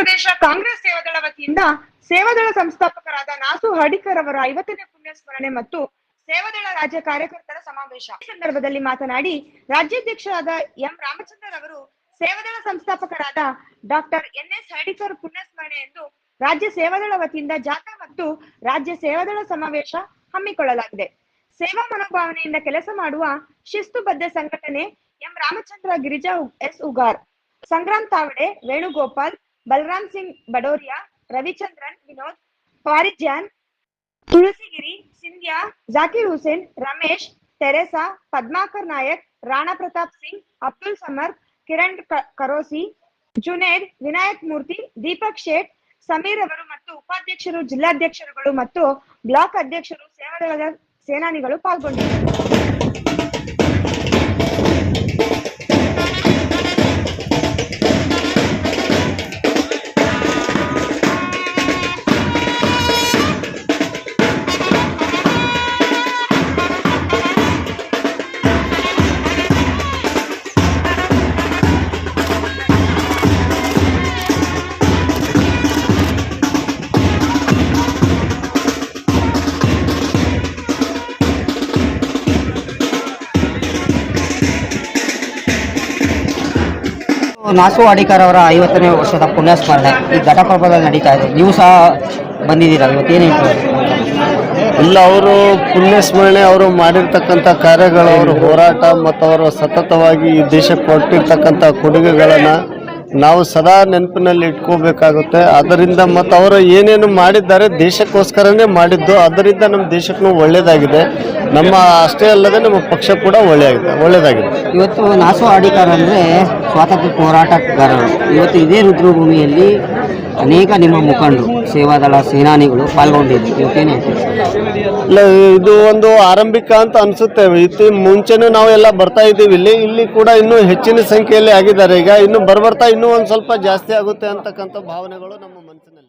ಪ್ರದೇಶ ಕಾಂಗ್ರೆಸ್ ಸೇವಾದಳ ವತಿಯಿಂದ ಸೇವಾದಳ ಸಂಸ್ಥಾಪಕರಾದ ನಾಸು ಹಡಿಕರ್ ಅವರ ಐವತ್ತನೇ ಪುಣ್ಯಸ್ಮರಣೆ ಮತ್ತು ಸೇವಾದಳ ರಾಜ್ಯ ಕಾರ್ಯಕರ್ತರ ಸಮಾವೇಶ. ಈ ಸಂದರ್ಭದಲ್ಲಿ ಮಾತನಾಡಿ, ರಾಜ್ಯಾಧ್ಯಕ್ಷರಾದ ಎಂ ರಾಮಚಂದ್ರ ಅವರು ಸೇವಾದಳ ಸಂಸ್ಥಾಪಕರಾದ ಡಾಕ್ಟರ್ ಎನ್ ಎಸ್ ಹಡಿಕರ್ ಪುಣ್ಯ ಸ್ಮರಣೆ ಎಂದು ರಾಜ್ಯ ಸೇವಾದಳ ವತಿಯಿಂದ ಜಾಥಾ ಮತ್ತು ರಾಜ್ಯ ಸೇವಾದಳ ಸಮಾವೇಶ ಹಮ್ಮಿಕೊಳ್ಳಲಾಗಿದೆ. ಸೇವಾ ಮನೋಭಾವನೆಯಿಂದ ಕೆಲಸ ಮಾಡುವ ಶಿಸ್ತುಬದ್ಧ ಸಂಘಟನೆ M Ramachandra Girija S Ugar, Sangram Tawde, Venugopal Balaram Singh, Bhadoria, Ravichandran, Vinod Parijan Tulasigiri, Scindia, Zakir Hussain, Ramesh, Teresa, Padmakar Naik, Rana Pratap Singh, Abdul Samar, Kiran Karosi, Junaid, Vinayak Murthy, Deepak Shet, Sameer ಅವರು ಮತ್ತು ಉಪಾಧ್ಯಕ್ಷರು, ಜಿಲ್ಲಾಧ್ಯಕ್ಷರುಗಳು ಮತ್ತು block ಅಧ್ಯಕ್ಷರು, ಸೇವಾದಳದ ಸೇನಾನಿಗಳು ಪಾಲ್ಗೊಂಡಿದ್ದರು. ನಾಸು ಅಡಿಕರ್ ಅವರ ಐವತ್ತನೇ ವರ್ಷದ ಪುಣ್ಯಸ್ಮರಣೆ ಈ ಘಟಪ್ರಭದಲ್ಲಿ ನಡೀತಾ ಇದೆ. ನೀವು ಸಹ ಬಂದಿದ್ದೀರಾ? ಏನು ಹೇಳ್ತಾರೆ? ಇಲ್ಲ, ಅವರು ಪುಣ್ಯಸ್ಮರಣೆ, ಅವರು ಮಾಡಿರ್ತಕ್ಕಂಥ ಕಾರ್ಯಗಳು, ಅವರ ಹೋರಾಟ ಮತ್ತು ಅವರು ಸತತವಾಗಿ ಈ ದೇಶಕ್ಕೆ ಕೊಟ್ಟಿರ್ತಕ್ಕಂಥ ಕೊಡುಗೆಗಳನ್ನು ನಾವು ಸದಾ ನೆನಪಿನಲ್ಲಿ ಇಟ್ಕೋಬೇಕಾಗುತ್ತೆ. ಅದರಿಂದ ಮತ್ತು ಅವರು ಏನೇನು ಮಾಡಿದ್ದಾರೆ ದೇಶಕ್ಕೋಸ್ಕರನೇ ಮಾಡಿದ್ದು, ಅದರಿಂದ ನಮ್ಮ ದೇಶಕ್ಕೂ ಒಳ್ಳೆಯದಾಗಿದೆ ನಮ್ಮ ಅಷ್ಟೇ ಅಲ್ಲದೆ ನಮ್ಮ ಪಕ್ಷ ಕೂಡ ಒಳ್ಳೆಯಾಗಿದೆ ಒಳ್ಳೆಯದಾಗಿದೆ ಇವತ್ತು ನಾಸು ಆಡಿಕಾರ ಅಂದರೆ ಸ್ವಾತಂತ್ರ್ಯ ಹೋರಾಟಗಾರರು. ಇವತ್ತು ಇದೇ ರುದ್ರಭೂಮಿಯಲ್ಲಿ ಅನೇಕ ನಿಮ್ಮ ಮುಖಂಡರು. ಸೇವಾದಳ ಸೇನಾನಿಗಳು ಪಾಲ್ಗೊಂಡಿದ್ದು ಇದು ಒಂದು ಆರಂಭಿಕ ಅಂತ ಅನ್ಸುತ್ತೆ. ಇತಿ ಮುಂಚೆನೂ ನಾವೆಲ್ಲ ಬರ್ತಾ ಇದ್ದೀವಿ. ಇಲ್ಲಿ ಇಲ್ಲಿ ಕೂಡ ಇನ್ನೂ ಹೆಚ್ಚಿನ ಸಂಖ್ಯೆಯಲ್ಲಿ ಆಗಿದ್ದಾರೆ. ಈಗ ಇನ್ನು ಬರ್ಬರ್ತಾ ಇನ್ನೂ ಒಂದು ಸ್ವಲ್ಪ ಜಾಸ್ತಿ ಆಗುತ್ತೆ ಅಂತಕ್ಕಂಥ ಭಾವನೆಗಳು ನಮ್ಮ ಮನಸ್ಸಿನಲ್ಲಿ